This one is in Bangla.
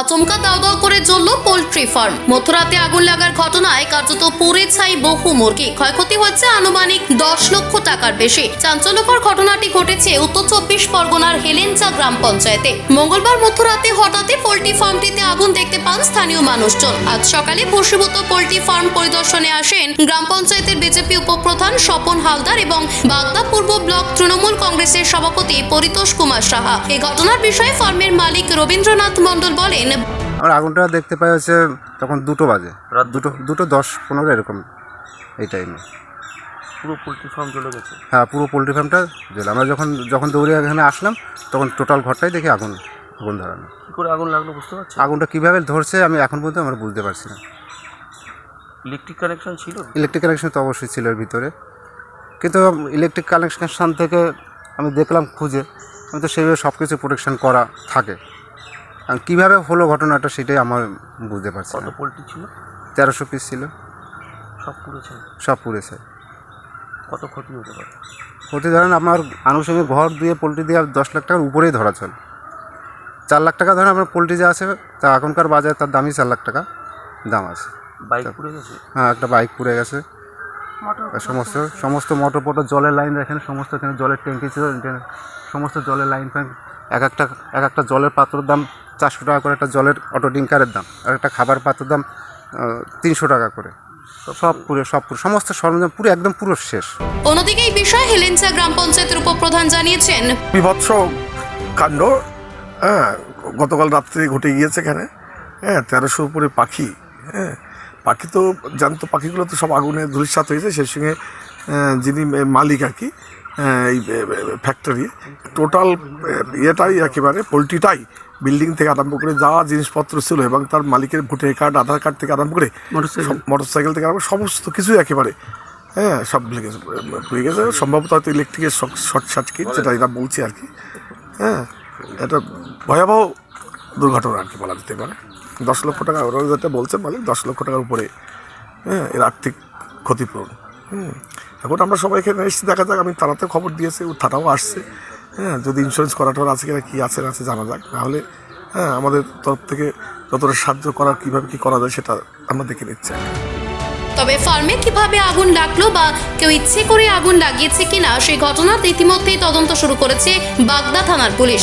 আচমকা দাও করে জ্বলল পোল্ট্রি ফার্ম। মধ্যরাতে আগুন লাগার ঘটনায় কার্যত পুড়ে ছাই বহু মুরগি। ক্ষয়ক্ষতি হচ্ছে আনুমানিক দশ লক্ষ টাকার বেশি। চাঞ্চল্যকর ঘটনাটি ঘটেছে উত্তর চব্বিশ পরগনার হেলেঞ্চা গ্রাম পঞ্চায়েতে। মঙ্গলবার মধ্যরাতে হঠাৎই পোল্ট্রি ফার্মটিতে আগুন দেখতে পান স্থানীয় মানুষজন। আজ সকালে ভূষীভূত পোল্ট্রি ফার্ম পরিদর্শনে আসেন গ্রাম পঞ্চায়েতের বিজেপি উপপ্রধান স্বপন হালদার এবং বাগদা পূর্ব ব্লক তৃণমূল কংগ্রেসের সভাপতি পরিতোষ কুমার সাহা। এই ঘটনার বিষয়ে ফার্মের মালিক রবীন্দ্রনাথ মণ্ডল বলেন আমরা আগুনটা দেখতে পাই হচ্ছে তখন দুটো বাজে। রাত দুটো দুটো দশ পনেরো এরকম এই টাইমে পুরো পোলট্রি ফার্ম জ্বলে গেছে? হ্যাঁ পুরো পোলট্রি ফার্মটা জ্বলে। আমরা যখন যখন দৌড়ে এখানে আসলাম তখন টোটাল ঘরটাই দেখি আগুন আগুন ধরানো। কী করে আগুন লাগল বুঝতে পারছি আগুনটা কীভাবে ধরছে আমি এখন পর্যন্ত আমরা বুঝতে পারছি না। ইলেকট্রিক কানেকশন ছিল? ইলেকট্রিক কানেকশন তো অবশ্যই ছিল এর ভিতরে। কিন্তু ইলেকট্রিক কানেকশন থেকে আমি দেখলাম খুঁজে। আমি তো সেইভাবে সব কিছু প্রোটেকশন করা থাকে। কীভাবে হলো ঘটনাটা সেটাই আমার বুঝতে পারছি কত না। পোলট্রি ছিল? তেরোশো পিস ছিল। সব পুড়েছে সব পুড়েছে কত ক্ষতি হতে পারে? প্রতি ধরেন আমার আনুষঙ্গিক ঘর দিয়ে পোলট্রি দিয়ে দশ লাখ টাকার উপরেই ধরা চলে। চার লাখ টাকা ধরেন আপনার পোলট্রি যা আছে তা এখনকার বাজারে তার দামই চার লাখ টাকা দাম আছে। বাইক পুড়ে গেছে? হ্যাঁ একটা বাইক পুড়ে গেছে। আর সমস্ত সমস্ত মোটর পোটর জলের লাইন দেখেন সমস্ত এখানে জলের ট্যাঙ্কি ছিল সমস্ত জলের লাইন ফ্যান এক একটা এক একটা জলের পাত্রের দাম চারশো টাকা করে একটা জলের অটো ডিঙ্কারের দাম আর একটা খাবার পাত্রের দাম তিনশো টাকা করে। সব পুরো সব পুরো সমস্ত সরঞ্জাম পুরো একদম পুরো শেষ। অন্যদিকে এই বিষয়ে হেলেঞ্চা গ্রাম পঞ্চায়েতের উপপ্রধান জানিয়েছেন বিভৎস কাণ্ড হ্যাঁ গতকাল রাত্রে ঘটে গিয়েছে এখানে হ্যাঁ তেরোশো উপরে পাখি হ্যাঁ পাখি তো জ্যান্ত পাখিগুলো তো সব আগুনে ধূলিসাৎ হয়েছে সেই সঙ্গে যিনি মালিক আর কি এই ফ্যাক্টরি টোটাল ইয়েটাই একেবারে পোলট্রিটাই বিল্ডিং থেকে আরম্ভ করে যা জিনিসপত্র ছিল এবং তার মালিকের ভোটার কার্ড আধার কার্ড থেকে আরম্ভ করে মোটর সাইকেল থেকে আরম্ভ করে সমস্ত কিছুই একেবারে হ্যাঁ সব লেগেছে পুড়ে গেছে। সম্ভবত হয়তো ইলেকট্রিকের শর্ট সার্কিট যেটা এরা বলছে আর কি। হ্যাঁ এটা ভয়াবহ দুর্ঘটনা আর কি বলা যেতে পারে। দশ লক্ষ টাকা ওরা যেটা বলছে মালিক দশ লক্ষ টাকার উপরে হ্যাঁ এর আর্থিক ক্ষতিপূরণ। হুম। এখন আমরা সবাই এখানে এসেছি, দেখা যাক, আমি তারাতে খবর দিয়েছি ও থানাও আসছে। হ্যাঁ যদি ইন্স্যুরেন্স করাটার আছে কিনা কী আছে না আছে জানা যাক। নাহলে হ্যাঁ আমাদের তরফ থেকে যতটা সাহায্য করার, কীভাবে কী করা যায় সেটা আমরা দেখে নিচ্ছি। তবে ফার্মে কীভাবে আগুন লাগল বা কেউ ইচ্ছে করে আগুন লাগিয়েছে কিনা, সেই ঘটনার ইতিমধ্যেই তদন্ত শুরু করেছে বাগদা থানার পুলিশ।